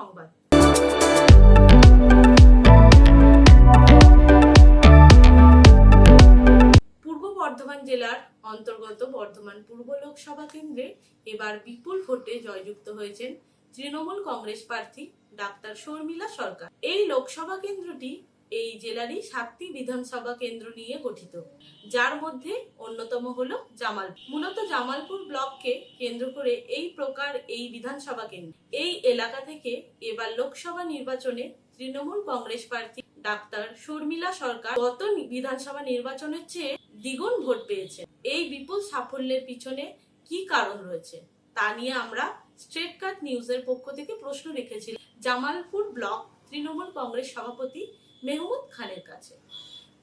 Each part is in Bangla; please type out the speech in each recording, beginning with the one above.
সংবাদ। পূর্ব বর্ধমান জেলার অন্তর্গত বর্ধমান পূর্ব লোকসভা কেন্দ্রে এবার বিপুল ভোটে জয়যুক্ত হয়েছেন তৃণমূল কংগ্রেস প্রার্থী ডাক্তার শর্মিলা সরকার। এই লোকসভা কেন্দ্রটি এই জেলারই সাতটি বিধানসভা কেন্দ্র নিয়ে গঠিত। যার মধ্যে অন্যতম হলো জামালপুর। মূলত জামালপুর ব্লককে কেন্দ্র করে এই প্রকার এই বিধানসভা কেন্দ্র। এই এলাকা থেকে এবার লোকসভা নির্বাচনে তৃণমূল কংগ্রেস প্রার্থী ডাক্তার শর্মিলা সরকার গত বিধানসভা নির্বাচনের চেয়ে দ্বিগুণ ভোট পেয়েছে এই বিপুল সাফল্যের পিছনে কি কারণ রয়েছে তা নিয়ে আমরা স্ট্রেট কাট নিউজের পক্ষ থেকে প্রশ্ন রেখেছিলাম। জামালপুর ব্লক তৃণমূল কংগ্রেস সভাপতি মেহমুদ খানের কাছে।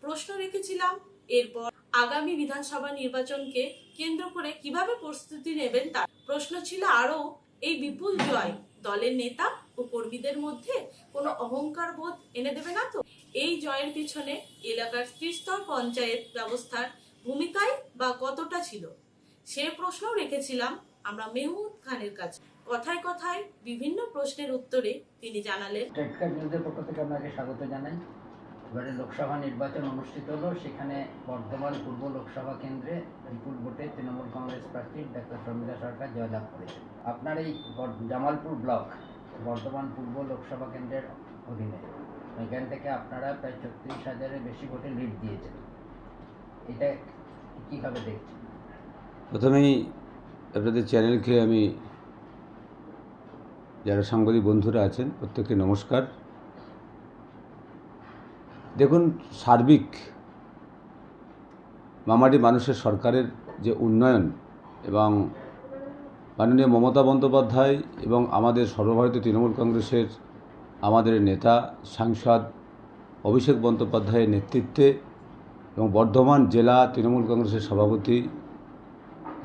প্রশ্ন রেখেছিলাম, এরপর আগামী বিধানসভা নির্বাচনকে কেন্দ্র করে কীভাবে প্রস্তুতি নেবেন তার প্রশ্ন ছিল আরও, এই বিপুল জয় দলের নেতা ও কর্মীদের মধ্যে কোনো অহংকার বোধ এনে দেবে না তো? এই জয়ের পিছনে এলাকার ত্রিস্তর পঞ্চায়েত ব্যবস্থার ভূমিকায় বা কতটা ছিল? সে প্রশ্নও রেখেছিলাম আমরা মেহমুদ খানের কাছে। কথায় কথায় বিভিন্ন প্রশ্নের উত্তরে তিনি জানালেন টেটকার নিউজের পক্ষ থেকে আপনাকে স্বাগত জানাই। এবারে লোকসভা নির্বাচন অনুষ্ঠিত হলো সেখানে বর্ধমান পূর্ব লোকসভা কেন্দ্রে বিপুল ভোটে তৃণমূল কংগ্রেস প্রার্থী ডাক্তার শর্মিলা সরকার জয়লাভ করেছেন। আপনার এই জামালপুর ব্লক বর্ধমান পূর্ব লোকসভা কেন্দ্রের অধীনে এখান থেকে আপনারা প্রায় ছত্রিশ হাজারের বেশি ভোটে লিড দিয়েছেন। এটা কীভাবে দেখছেন? প্রথমেই আপনাদের চ্যানেলকে আমি যারা সাংবাদিক বন্ধুরা আছেন, প্রত্যেককে নমস্কার। দেখুন, সার্বিক মামাটি মানুষের সরকারের যে উন্নয়ন এবং মাননীয় মমতা বন্দ্যোপাধ্যায় এবং আমাদের সর্বভারতীয় তৃণমূল কংগ্রেসের আমাদের নেতা, সাংসদ অভিষেক বন্দ্যোপাধ্যায়ের নেতৃত্বে এবং বর্ধমান জেলা তৃণমূল কংগ্রেসের সভাপতি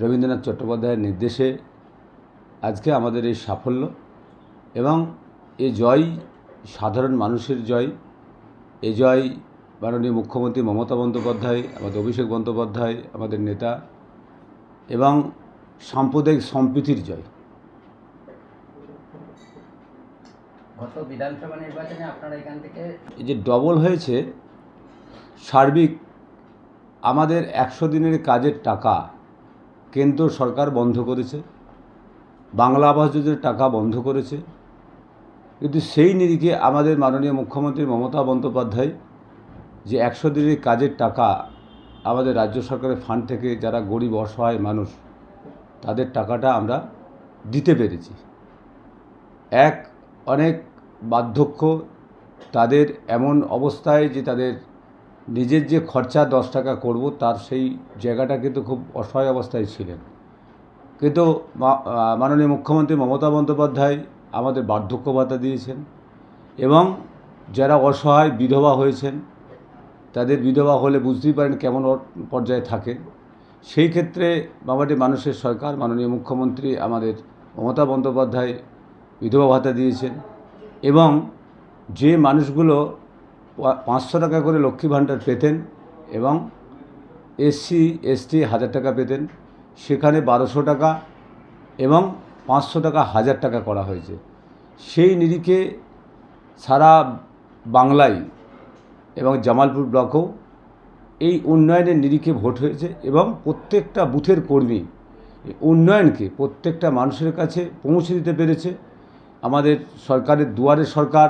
রবীন্দ্রনাথ চট্টোপাধ্যায়ের নির্দেশে আজকে আমাদের এই সাফল্য। এবং এ জয় সাধারণ মানুষের জয়। এ জয় মাননীয় মুখ্যমন্ত্রী মমতা বন্দ্যোপাধ্যায় আমাদের অভিষেক বন্দ্যোপাধ্যায় আমাদের নেতা এবং সাম্প্রদায়িক সম্প্রীতির জয়। গত বিধানসভা নির্বাচনে আপনারা এখান থেকে এই যে ডবল হয়েছে সার্বিক আমাদের একশো দিনের কাজের টাকা কেন্দ্র সরকার বন্ধ করেছে বাংলা আবাস যোজনার টাকা বন্ধ করেছে কিন্তু সেই নিরিখে আমাদের মাননীয় মুখ্যমন্ত্রী মমতা বন্দ্যোপাধ্যায় যে একশো দিনের কাজের টাকা আমাদের রাজ্য সরকারের ফান্ড থেকে যারা গরিব, অসহায় মানুষ, তাদের টাকাটা আমরা দিতে পেরেছি। এক, অনেক বার্ধক্য, তাদের এমন অবস্থায় যে তাদের নিজের যে খরচা দশ টাকা করব, তার সেই জায়গাটা কিন্তু খুব অসহায় অবস্থায় ছিলেন। কিন্তু মাননীয় মুখ্যমন্ত্রী মমতা বন্দ্যোপাধ্যায় আমাদের বার্ধক্য ভাতা দিয়েছেন এবং যারা অসহায় বিধবা হয়েছেন, তাদের বিধবা হলে বুঝতেই পারেন কেমন পর্যায়ে থাকে সেই ক্ষেত্রে বাবাটি মানুষের সরকার, মাননীয় মুখ্যমন্ত্রী আমাদের মমতা বন্দ্যোপাধ্যায় বিধবা ভাতা দিয়েছেন এবং যে মানুষগুলো পাঁচশো টাকা করে লক্ষ্মী ভাণ্ডার পেতেন এবং এসসি, এসটি হাজার টাকা পেতেন, সেখানে বারোশো টাকা এবং পাঁচশো টাকা, হাজার টাকা করা হয়েছে। সেই নিরিখে সারা বাংলায় এবং জামালপুর ব্লকেও এই উন্নয়নের নিরিখে ভোট হয়েছে এবং প্রত্যেকটা বুথের কর্মী উন্নয়নকে প্রত্যেকটা মানুষের কাছে পৌঁছে দিতে পেরেছে। আমাদের সরকারের দুয়ারে সরকার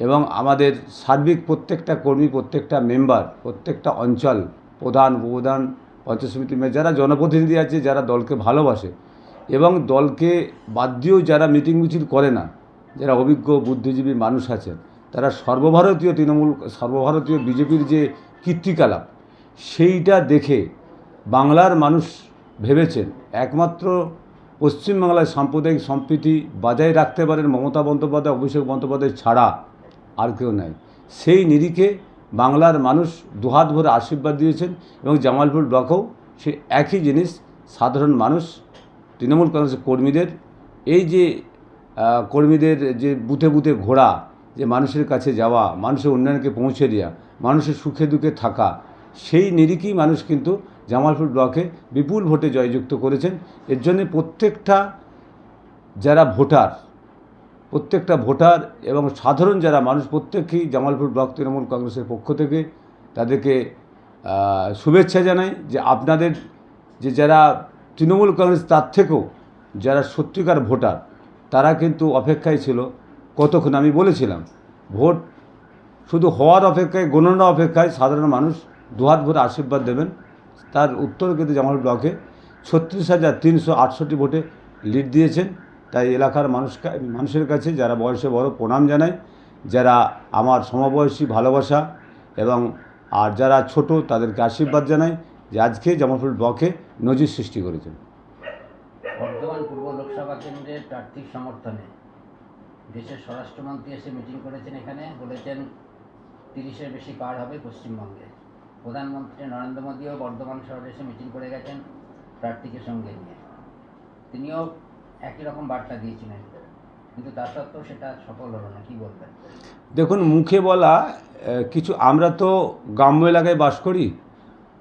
এবং আমাদের সার্বিক প্রত্যেকটা কর্মী, প্রত্যেকটা মেম্বার, প্রত্যেকটা অঞ্চল, প্রধান, উপপ্রধান, পঞ্চায়েত সমিতি যারা জনপ্রতিনিধি আছে, যারা দলকে ভালোবাসে এবং দলকে বাদ দিয়েও যারা মিটিং মিছিল করে না, যারা অভিজ্ঞ বুদ্ধিজীবী মানুষ আছেন, তারা সর্বভারতীয় তৃণমূল, সর্বভারতীয় বিজেপির যে কীর্তিকলাপ, সেইটা দেখে বাংলার মানুষ ভেবেছেন একমাত্র পশ্চিমবাংলায় সাম্প্রদায়িক সম্প্রীতি বজায় রাখতে পারেন মমতা বন্দ্যোপাধ্যায়, অভিষেক বন্দ্যোপাধ্যায় ছাড়া আর কেউ নাই। সেই নিরিখে বাংলার মানুষ দুহাত ভরে আশীর্বাদ দিয়েছেন এবং জামালপুর ব্লকেও সে একই জিনিস, সাধারণ মানুষ তৃণমূল কংগ্রেসের কর্মীদের, এই যে কর্মীদের যে বুথে বুথে ঘোরা, যে মানুষের কাছে যাওয়া, মানুষের উন্নয়নকে পৌঁছে দেওয়া মানুষের সুখে দুঃখে থাকা, সেই নিরিখেই মানুষ কিন্তু জামালপুর ব্লকে বিপুল ভোটে জয়যুক্ত করেছেন। এর জন্যে প্রত্যেকটা যারা ভোটার, প্রত্যেকটা ভোটার এবং সাধারণ যারা মানুষ, প্রত্যেকেই জামালপুর ব্লক তৃণমূল কংগ্রেসের পক্ষ থেকে তাদেরকে শুভেচ্ছা জানাই যে আপনাদের যে যারা তৃণমূল কংগ্রেস তার থেকেও যারা সত্যিকার ভোটার, তারা কিন্তু অপেক্ষায় ছিল কতক্ষণ, আমি বলেছিলাম, ভোট শুধু হওয়ার অপেক্ষায় গণনা অপেক্ষায় সাধারণ মানুষ দুহাত ভরে আশীর্বাদ দেবেন। তার উত্তর কিন্তু জামাল ব্লকে ছত্রিশ হাজার তিনশো আটষট্টি ভোটে লিড দিয়েছেন। তাই এলাকার মানুষ মানুষের কাছে যারা বয়সে বড় প্রণাম জানাই, যারা আমার সমবয়সী ভালোবাসা এবং আর যারা ছোট তাদেরকে আশীর্বাদ জানাই। যে আজকে জামালপুর ব্লকে নজির সৃষ্টি করেছেন। বর্ধমান পূর্ব লোকসভা কেন্দ্রের প্রার্থীর সমর্থনে দেশের স্বরাষ্ট্রমন্ত্রী এসে মিটিং করেছেন এখানে বলেছেন তিরিশের বেশি পার হবে পশ্চিমবঙ্গে। প্রধানমন্ত্রী নরেন্দ্র মোদীও বর্ধমান শহরে এসে মিটিং করে গেছেন প্রার্থীকে সঙ্গে নিয়ে। তিনিও একই রকম বার্তা দিয়েছিলেন কিন্তু তা সত্ত্বেও সেটা সফল হলো না কি বলবেন? দেখুন মুখে বলা কিছু আমরা তো গ্রাম্য এলাকায় বাস করি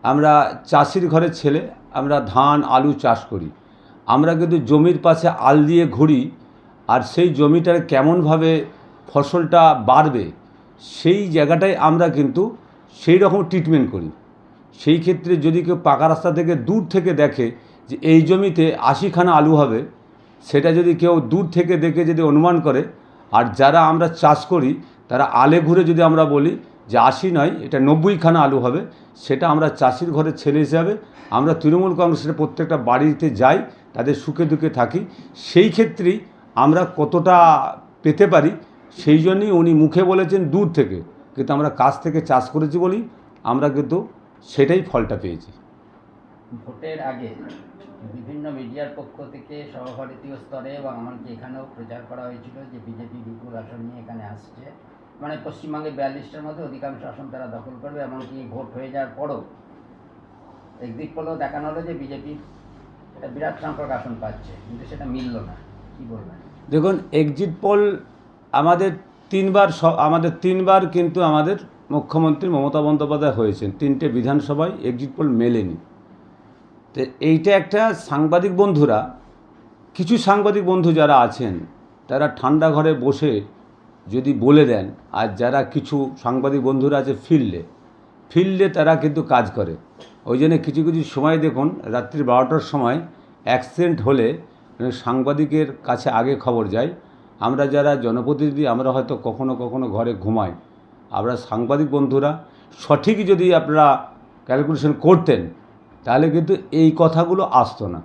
আমরা চাষির ঘরের ছেলে, আমরা ধান, আলু চাষ করি। আমরা কিন্তু জমির পাশে আল দিয়ে ঘুরি আর সেই জমিটার কেমনভাবে ফসলটা বাড়বে সেই জায়গাটায় আমরা কিন্তু সেই রকম ট্রিটমেন্ট করি। সেই ক্ষেত্রে যদি কেউ পাকা রাস্তা থেকে দূর থেকে দেখে যে এই জমিতে আশিখানা আলু হবে, সেটা যদি কেউ দূর থেকে দেখে যদি অনুমান করে, আর যারা আমরা চাষ করি, তারা আলে ঘুরে যদি আমরা বলি যে আশি নয়, এটা নব্বইখানা আলু হবে, সেটা আমরা চাষির ঘরের ছেলে হিসাবে, আমরা তৃণমূল কংগ্রেসের প্রত্যেকটা বাড়িতে যাই, তাদের সুখে দুঃখে থাকি, সেই ক্ষেত্রেই আমরা কতটা পেতে পারি, সেই জন্যই উনি মুখে বলেছেন দূর থেকে। কিন্তু আমরা কাছ থেকে চাষ করেছি বলি আমরা কিন্তু সেটাই ফলটা পেয়েছি। ভোটের আগে বিভিন্ন মিডিয়ার পক্ষ থেকে সর্বভারতীয় স্তরে এবং এমনকি এখানেও প্রচার করা হয়েছিল যে বিজেপি বিপুল আসন নিয়ে এখানে আসছে। মানে পশ্চিমবঙ্গে বিয়াল্লিশটার মধ্যে অধিকাংশ আসন তারা দখল করবে, এমনকি ভোট হয়ে যাওয়ার পরও। একদিক পোলেও দেখানো হলো যে বিজেপি একটা বিরাট সংখ্যক আসন পাচ্ছে, কিন্তু সেটা মিলল না। কি বলবেন? দেখুন এক্সিট পোল আমাদের তিনবার আমাদের তিনবার কিন্তু আমাদের মুখ্যমন্ত্রী মমতা বন্দ্যোপাধ্যায় হয়েছেন, তিনটে বিধানসভায় এক্সিট পোল মেলেনি। তো এইটা একটা সাংবাদিক বন্ধুরা, কিছু সাংবাদিক বন্ধু যারা আছেন, তারা ঠান্ডা ঘরে বসে যদি বলে দেন, আর যারা কিছু সাংবাদিক বন্ধুরা আছে ফিল্ডে ফিল্ডে তারা কিন্তু কাজ করে। ওই জন্য কিছু কিছু সময় দেখুন, রাত্রি বারোটার সময় অ্যাক্সিডেন্ট হলে মানে সাংবাদিকের কাছে আগে খবর যায় আমরা যারা জনপ্রতিনিধি, আমরা হয়তো কখনো কখনো ঘরে ঘুমাই। আমরা সাংবাদিক বন্ধুরা, সঠিক যদি আপনারা ক্যালকুলেশন করতেন, তাহলে কিন্তু এই কথাগুলো আসতো না।